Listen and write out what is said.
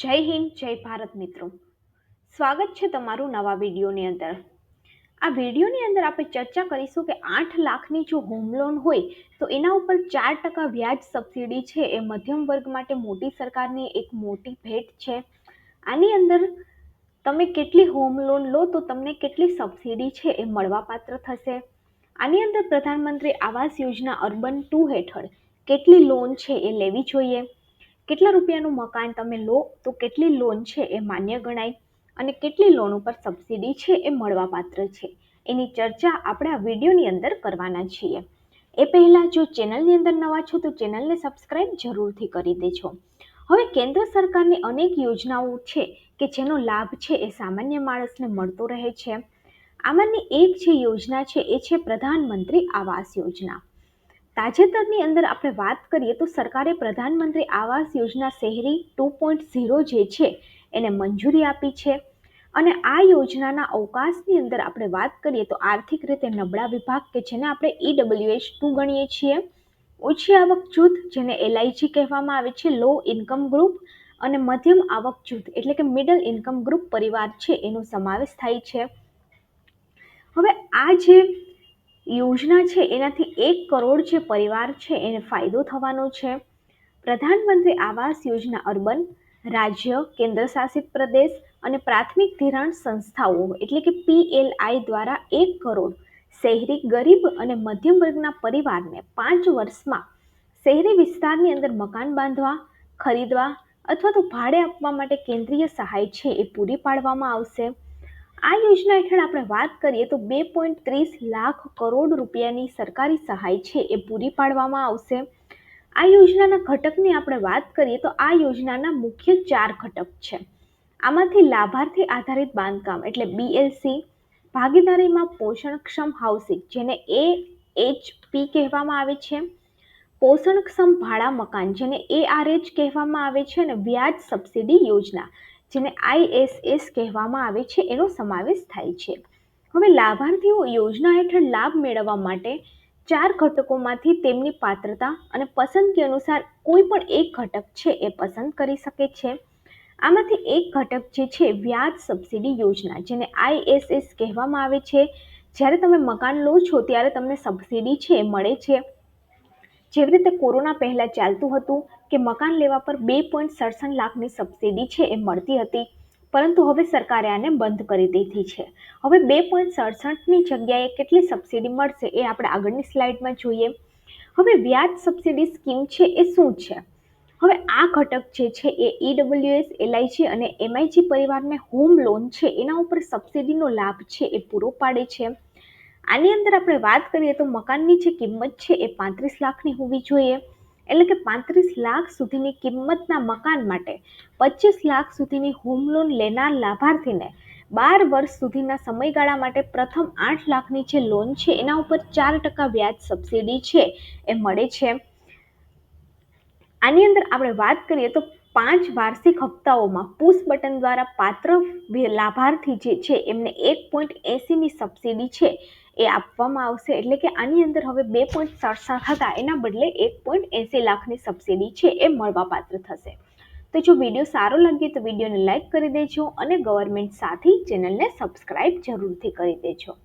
જય હિન્દ, જય ભારત મિત્રો. સ્વાગત છે તમારું નવા વિડીયોની અંદર. આ વિડીયોની અંદર આપણે ચર્ચા કરીશું કે આઠ લાખની જો હોમ લોન હોય, તો એના ઉપર ચાર ટકા વ્યાજ સબસિડી છે. એ મધ્યમ વર્ગ માટે મોટી સરકારની એક મોટી ભેટ છે. આની અંદર તમે કેટલી હોમ લોન લો, તો તમને કેટલી સબસિડી છે એ મળવાપાત્ર થશે. આની અંદર પ્રધાનમંત્રી આવાસ યોજના અર્બન ટુ હેઠળ કેટલી લોન છે એ લેવી જોઈએ? કેટલા રૂપિયાનું મકાન તમે લો, તો કેટલી લોન છે એ માન્ય ગણાય અને કેટલી લોન ઉપર સબસિડી છે એ મળવાપાત્ર છે. એની ચર્ચા આપણે આ વિડીયોની અંદર કરવાના છીએ. એ પહેલાં જો ચેનલની અંદર નવા છો, તો ચેનલને સબસ્ક્રાઈબ જરૂરથી કરી દેજો. હવે કેન્દ્ર સરકારની અનેક યોજનાઓ છે કે જેનો લાભ છે એ સામાન્ય માણસને મળતો રહે છે. આમાંની એક જે યોજના છે, એ છે પ્રધાનમંત્રી આવાસ યોજના. તાજેતરની અંદર આપણે વાત કરીએ તો સરકારે પ્રધાનમંત્રી આવાસ યોજના શહેરી ટુ પોઈન્ટ ઝીરો જે છે, એને મંજૂરી આપી છે. અને આ યોજનાના અવકાશની અંદર આપણે વાત કરીએ તો આર્થિક રીતે નબળા વિભાગ કે જેને આપણે ઈડબ્લ્યુએચ ટુ ગણીએ છીએ, ઓછી આવક જૂથ જેને એલઆઈજી કહેવામાં આવે છે લો ઇન્કમ ગ્રુપ અને મધ્યમ આવક જૂથ એટલે કે મિડલ ઇન્કમ ગ્રુપ પરિવાર છે, એનો સમાવેશ થાય છે. હવે આ જે યોજના છે, એનાથી એક કરોડ જે પરિવાર છે, એને ફાયદો થવાનો છે. પ્રધાનમંત્રી આવાસ યોજના અર્બન, રાજ્ય, કેન્દ્રશાસિત પ્રદેશ અને પ્રાથમિક ધિરાણ સંસ્થાઓ, એટલે કે પીએલઆઈ દ્વારા એક કરોડ શહેરી ગરીબ અને મધ્યમ વર્ગના પરિવારને પાંચ વર્ષમાં શહેરી વિસ્તારની અંદર મકાન બાંધવા, ખરીદવા અથવા તો ભાડે આપવા માટે કેન્દ્રીય સહાય છે, એ પૂરી પાડવામાં આવશે. આ યોજના હેઠળ આપણે વાત કરીએ તો બે પોઈન્ટ ત્રીસ લાખ કરોડ રૂપિયાની સરકારી સહાય છે એ પૂરી પાડવામાં આવશે. આ યોજનાના ઘટકની આપણે વાત કરીએ તો આ યોજનાના મુખ્ય ચાર ઘટક છે. આમાંથી લાભાર્થી આધારિત બાંધકામ એટલે બીએલસી ભાગીદારીમાં પોષણક્ષમ હાઉસિંગ જેને એ એચપી કહેવામાં આવે છે, પોષણક્ષમ ભાડા મકાન જેને એઆરએચ કહેવામાં આવે છે અને વ્યાજ સબસિડી યોજના. જેને આઈએસએસ કહેવામાં આવે છે, એનો સમાવેશ થાય છે. હવે લાભાર્થીઓ યોજના હેઠળ લાભ મેળવવા માટે ચાર ઘટકોમાંથી તેમની પાત્રતા અને પસંદગી અનુસાર કોઈ પણ એક ઘટક છે એ પસંદ કરી શકે છે. આમાંથી એક ઘટક જે છે વ્યાજ સબસિડી યોજના, જેને આઈએસએસ કહેવામાં આવે છે. જ્યારે તમે મકાન લો છો, ત્યારે તમને સબસિડી છે, મળે છે. જેવી રીતે કોરોના પહેલાં ચાલતું હતું કે મકાન લેવા પર બે પોઈન્ટ સડસઠ લાખની સબસિડી છે એ મળતી હતી. પરંતુ હવે સરકારે આને બંધ કરી દીધી છે. હવે બે પોઈન્ટ સડસઠની જગ્યાએ કેટલી સબસિડી મળશે એ આપણે આગળની સ્લાઇડમાં જોઈએ. હવે વ્યાજ સબસિડી સ્કીમ છે એ શું છે? હવે આ ઘટક જે છે એ ઈડબ્લ્યુએસ એલઆઈજી અને એમઆઈજી પરિવારને હોમ લોન છે એના ઉપર સબસિડીનો લાભ છે એ પૂરો પાડે છે. આની અંદર આપણે વાત કરીએ તો મકાનની જે કિંમત છે એ પાંત્રીસ લાખની હોવી જોઈએ. એટલે કે પાંત્રીસ લાખ સુધીની કિંમતના મકાન માટે પચીસ લાખ સુધીની હોમ લોન લેનાર લાભાર્થીને બાર વર્ષ સુધીના સમયગાળા માટે પ્રથમ આઠ લાખની જે લોન છે, એના ઉપર ચાર ટકા વ્યાજ સબસિડી છે, એ મળે છે. આની અંદર આપણે વાત કરીએ તો પાંચ વાર્ષિક હપ્તાઓમાં પુશ બટન દ્વારા પાત્ર લાભાર્થી જે છે, એમને એક પોઈન્ટ એંસીની સબસિડી છે. એ આપવામાં આવશે. એટલે કે આની અંદર હવે બે પોઈન્ટ સડસઠ હતા. એના બદલે એક પોઈન્ટ એંસી લાખની સબસિડી છે એ મળવાપાત્ર થશે. તો જો વીડિયો સારો લાગે તો વિડીયોને લાઇક કરી દેજો અને ગવર્મેન્ટ સાથી ચેનલને સબસ્ક્રાઇબ જરૂરથી કરી દેજો.